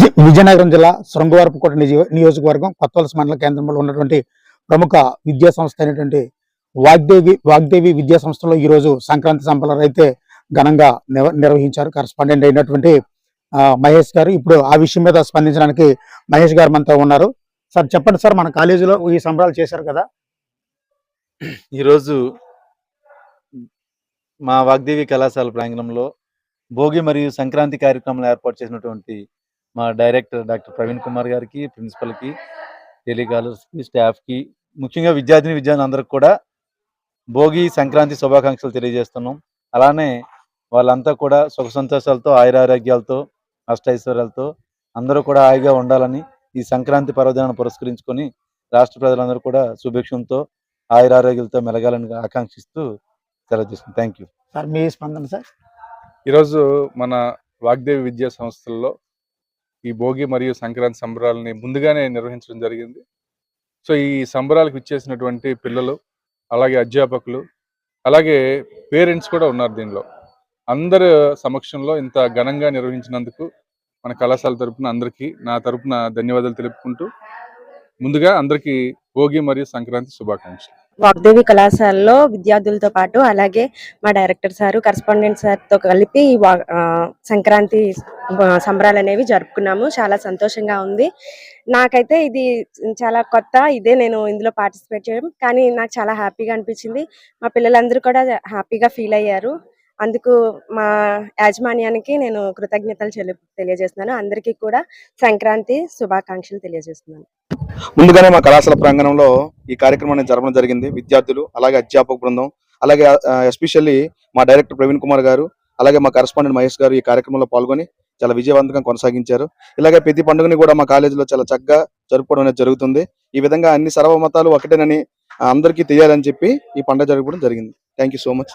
విజయనగరం జిల్లా శృంగవరపుకోట నియోజకవర్గం కొత్తవలస మండల కేంద్రంలో ఉన్నటువంటి ప్రముఖ విద్యా సంస్థ అయినటువంటి వాగ్దేవి వాగ్దేవి విద్యా సంస్థలో ఈరోజు సంక్రాంతి సంబరాలు అయితే ఘనంగా నివ- నిర్వహించారు. కరస్పాండెంట్ అయినటువంటి మహేష్ గారు ఇప్పుడు ఆ విషయం మీద స్పందించడానికి మహేష్ గారు మనతో ఉన్నారు. సార్ చెప్పండి సార్ మన కాలేజీలో ఈ సంబరాలు చేశారు కదా? ఈరోజు మా వాగ్దేవి కళాశాల ప్రాంగణంలో భోగి మరియు సంక్రాంతి కార్యక్రమాలు ఏర్పాటు చేసినటువంటి మా డైరెక్టర్ డాక్టర్ ప్రవీణ్ కుమార్ గారికి ప్రిన్సిపల్కి టెలికాలర్స్కి స్టాఫ్కి ముఖ్యంగా విద్యార్థిని విద్యార్థులు అందరికి కూడా భోగి సంక్రాంతి శుభాకాంక్షలు తెలియజేస్తున్నాం. అలానే వాళ్ళంతా కూడా సుఖ సంతోషాలతో ఆయురారోగ్యాలతో అష్టైశ్వర్యాలతో అందరూ కూడా హాయిగా ఉండాలని ఈ సంక్రాంతి పర్వదినాన్ని పురస్కరించుకొని రాష్ట్ర ప్రజలందరూ కూడా శుభేక్షంతో ఆయురారోగ్యాలతో మెలగాలని ఆకాంక్షిస్తూ తీసుకుంటాం థ్యాంక్ యూ సార్ మీ స్పందన సార్? ఈరోజు మన వాగ్దేవి విద్యా సంస్థల్లో ఈ భోగి మరియు సంక్రాంతి సంబరాలని ముందుగానే నిర్వహించడం జరిగింది. సో ఈ సంబరాలకు ఇచ్చేసినటువంటి పిల్లలు అలాగే అధ్యాపకులు అలాగే పేరెంట్స్ కూడా ఉన్నారు దీనిలో. అందరి సమక్షంలో ఇంత ఘనంగా నిర్వహించినందుకు మన కళాశాల తరపున అందరికీ నా తరపున ధన్యవాదాలు తెలుపుకుంటూ ముందుగా అందరికీ భోగి మరియు సంక్రాంతి శుభాకాంక్షలు. వాగ్దేవి కళాశాలలో విద్యార్థులతో పాటు అలాగే మా డైరెక్టర్ సారు కరస్పాండెంట్ సార్తో కలిపి ఈ సంక్రాంతి సంబరాలు అనేవి జరుపుకున్నాము. చాలా సంతోషంగా ఉంది. నాకైతే ఇది చాలా కొత్త ఇదే నేను ఇందులో పార్టిసిపేట్ చేయడం. కానీ నాకు చాలా హ్యాపీగా అనిపించింది. మా పిల్లలందరూ కూడా హ్యాపీగా ఫీల్ అయ్యారు. అందుకు మా యాజమాన్యానికి నేను కృతజ్ఞతలు చెల్లి తెలియజేస్తున్నాను. అందరికీ కూడా సంక్రాంతి శుభాకాంక్షలు తెలియజేస్తున్నాను. ముందుగానే మా కళాశాల ప్రాంగణంలో ఈ కార్యక్రమాన్ని జరపడం జరిగింది. విద్యార్థులు అలాగే అధ్యాపక బృందం అలాగే ఎస్పెషల్లీ మా డైరెక్టర్ ప్రవీణ్ కుమార్ గారు అలాగే మా కరస్పాండెంట్ మహేష్ గారు ఈ కార్యక్రమంలో పాల్గొని చాలా విజయవంతంగా కొనసాగించారు. ఇలాగే ప్రతి పండుగని కూడా మా కాలేజీలో చాలా చక్కగా జరుపుకోవడం అనేది జరుగుతుంది. ఈ విధంగా అన్ని సర్వమతాలు ఒకటేనని అందరికీ తెలియాలని చెప్పి ఈ పండుగ జరగడం జరిగింది. Thank so much